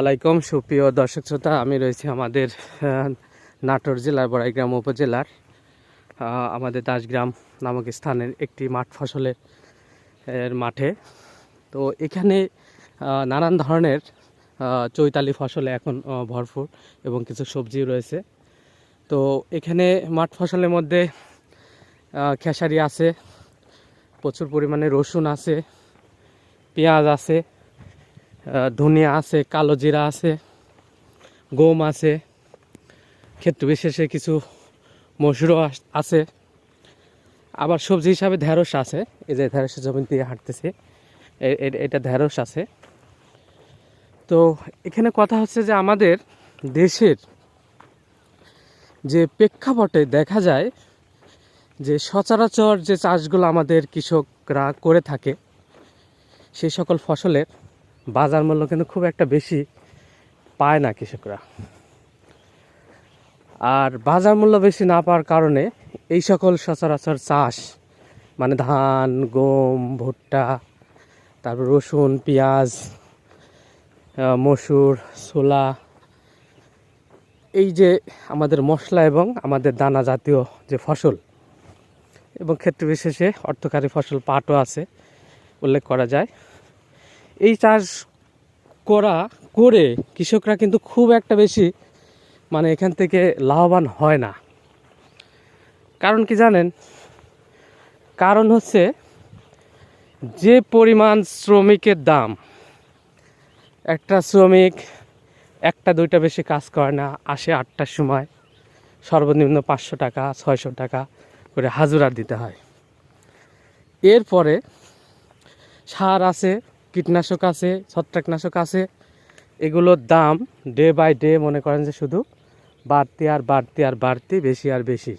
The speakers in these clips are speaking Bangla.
আলাইকুম, সুপ্রিয় দর্শক শ্রোতা, আমি রয়েছি আমাদের নাটোর জেলার বড়াইগ্রাম উপজেলার আমাদের দাসগ্রাম নামক স্থানের একটি মাঠ ফসলের, এর মাঠে। তো এখানে নানান ধরনের চৈতালি ফসলে এখন ভরপুর এবং কিছু সবজি রয়েছে। তো এখানে মাঠ ফসলের মধ্যে খেসারি আছে, প্রচুর পরিমাণে রসুন আছে, পেঁয়াজ আছে ধনিয়া আছে, কালো জিরা আছে, গম আছে, ক্ষেত্র বিশেষে কিছু মসুরও আছে। আবার সবজি হিসাবে ঢেঁড়স আছে। এই যে ঢেঁড়সের জমি দিয়ে হাঁটতেছে। এটা ঢেঁড়স আছে। তো এখানে কথা হচ্ছে যে আমাদের দেশের যে প্রেক্ষাপটে দেখা যায় যে সচরাচর যে চাষগুলো আমাদের কৃষকরা করে থাকে সেই সকল ফসলের বাজার মূল্য কিন্তু খুব একটা বেশি পায় না কৃষকরা। আর বাজার মূল্য বেশি না পাওয়ার কারণে এই সকল সচরাচর চাষ মানে ধান, গম, ভুট্টা, তারপর রসুন, পেঁয়াজ মসুর, ছোলা, এই যে আমাদের মশলা এবং আমাদের দানা জাতীয় যে ফসল এবং ক্ষেত্র বিশেষে অর্থকারী ফসল পাটও আছে, উল্লেখ করা যায়। এই চাষ করা, করে কৃষকরা কিন্তু খুব একটা বেশি মানে এখান থেকে লাভবান হয় না। কারণ কি জানেন? কারণ হচ্ছে যে পরিমাণ শ্রমিকের দাম, একটা শ্রমিক একটা দুইটা বেশি কাজ করে না, আসে আটটার সময় সর্বনিম্ন পাঁচশো টাকা, ছয়শো টাকা করে হাজুরা দিতে হয়। এরপরে সার আছে কীটনাশক আছে, ছত্রাকনাশক আছে, এগুলোর দাম ডে বাই ডে মনে করেন যে শুধু বাড়তি আর বাড়তি আর বাড়তি, বেশি আর বেশি।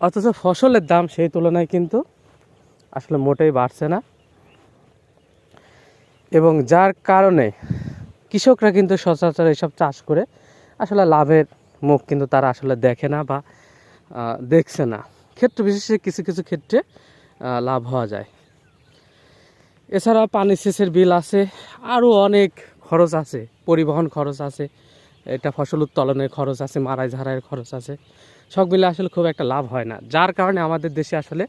অথচ ফসলের দাম সেই তুলনায় কিন্তু আসলে মোটেই বাড়ছে না। এবং যার কারণে কৃষকরা কিন্তু সচরাচর এসব চাষ করে আসলে লাভের মুখ কিন্তু তারা আসলে দেখে না বা দেখছে না। ক্ষেত্র বিশেষে কিছু কিছু ক্ষেত্রে লাভ হওয়া যায়। এছাড়া পানি সেচের বিল আছে আরও অনেক খরচ আছে, পরিবহন খরচ আছে, এটা ফসল উত্তোলনের খরচ আছে, মারাই ঝাড়াইয়ের খরচ আছে। সব মিলে আসলে খুব একটা লাভ হয় না। যার কারণে আমাদের দেশে আসলে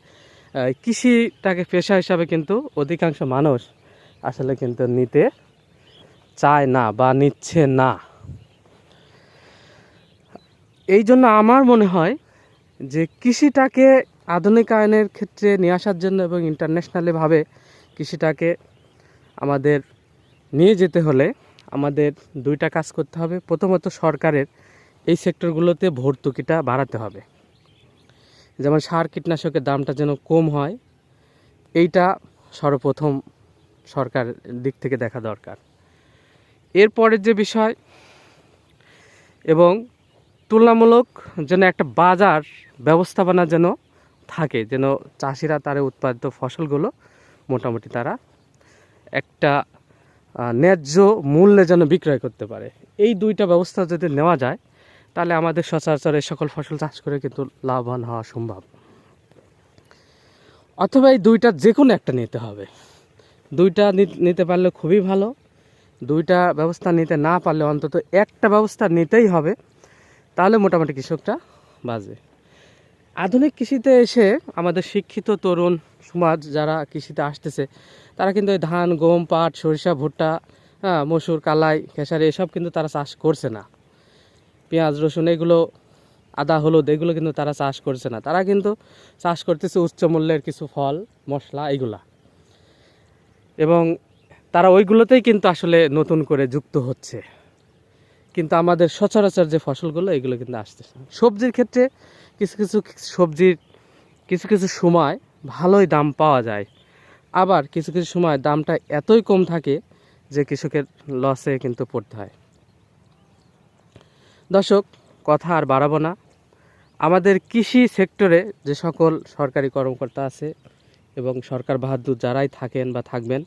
কৃষিটাকে পেশা হিসাবে কিন্তু অধিকাংশ মানুষ আসলে কিন্তু নিতে চায় না বা নিচ্ছে না। এই জন্য আমার মনে হয় যে কৃষিটাকে আধুনিকায়নের ক্ষেত্রে নিয়ে আসার জন্য এবং ইন্টারন্যাশনালিভাবে কৃষিটাকে আমাদের নিয়ে যেতে হলে আমাদের দুইটা কাজ করতে হবে। প্রথমত সরকারের এই সেক্টরগুলোতে ভর্তুকিটা বাড়াতে হবে। যেমন সার কীটনাশকের দামটা যেন কম হয়, এইটা সর্বপ্রথম সরকার দিক থেকে দেখা দরকার। এরপরের যে বিষয় এবং তুলনামূলক যেন একটা বাজার ব্যবস্থাপনা যেন থাকে, যেন চাষিরা তার উৎপাদিত ফসলগুলো মোটামুটি তারা একটা ন্যায্য মূল্যে যেন বিক্রয় করতে পারে। এই দুইটা ব্যবস্থা যদি নেওয়া যায়, তাহলে আমাদের সচরাচর এই সকল ফসল চাষ করে কিন্তু লাভবান হওয়া সম্ভব। অথবা এই দুইটা যে কোনো একটা নিতে হবে। দুইটা নিতে পারলে খুবই ভালো। দুইটা ব্যবস্থা নিতে না পারলে অন্তত একটা ব্যবস্থা নিতেই হবে। তাহলে মোটামুটি কৃষকটা বাঁচবে। আধুনিক কৃষিতে এসে আমাদের শিক্ষিত তরুণ সমাজ যারা কৃষিতে আসতেছে, তারা কিন্তু এই ধান, গম, পাট, সরিষা, ভুট্টা হ্যাঁ মসুর, কালাই, খেসারি এসব কিন্তু তারা চাষ করছে না। পেঁয়াজ, রসুন এগুলো, আদা, হলুদ এগুলো কিন্তু তারা চাষ করছে না। তারা কিন্তু চাষ করতেছে উচ্চ মূল্যের কিছু ফল, মশলা এগুলা। এবং তারা ওইগুলোতেই কিন্তু আসলে নতুন করে যুক্ত হচ্ছে। কিন্তু আমাদের সচরাচর যে ফসলগুলো, এগুলো কিন্তু আসতেছে। সবজির ক্ষেত্রে কিছু কিছু সবজির কিছু কিছু সময় ভালোই দাম পাওয়া যায়। আবার কিছু কিছু সময় দামটা এতই কম থাকে যে কৃষকের লসে কিন্তু পড়তে হয়। দর্শক, কথা আর বাড়াবো না। আমাদের কৃষি সেক্টরে যে সকল সরকারি কর্মকর্তা আছে এবং সরকার বাহাদুর যারাই থাকেন বা থাকবেন,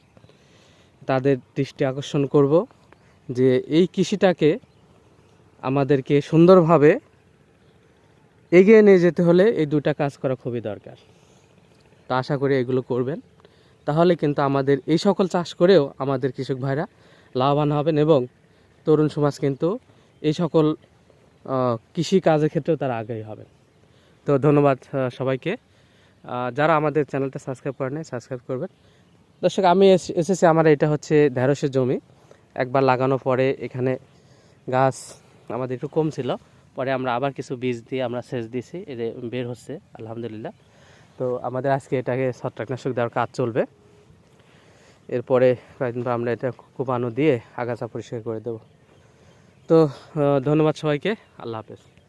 তাদের দৃষ্টি আকর্ষণ করব যে এই কৃষিটাকে আমাদেরকে সুন্দরভাবে এগিয়ে নিয়ে যেতে হলে এই দুটা কাজ করা খুবই দরকার। তো আশা করি এগুলো করবেন। তাহলে কিন্তু আমাদের এই সকল চাষ করেও আমাদের কৃষক ভাইরা লাভবান হবেন এবং তরুণ সমাজ কিন্তু এই সকল কৃষি কাজের ক্ষেত্রেও তারা আগ্রহী হবে তো ধন্যবাদ সবাইকে। যারা আমাদের চ্যানেলটা সাবস্ক্রাইব করেন সাবস্ক্রাইব করবেন। দর্শক, আমি এস- এসেছি আমার এটা হচ্ছে ঢেঁড়সের জমি। একবার লাগানোর পরে এখানে গাছ আমাদের একটু কম ছিল। পরে আমরা আবার কিছু বীজ দিয়ে আমরা সেচ দিয়েছি এর বের হচ্ছে, আলহামদুলিল্লাহ। তো আমাদের আজকে এটাকে ছত্রাকনাশক দেওয়ার কাজ চলবে। এরপরে কয়েকদিন পর আমরা এটা কুপানো দিয়ে আগাছা পরিষ্কার করে দেব। তো ধন্যবাদ সবাইকে, আল্লাহ হাফেজ।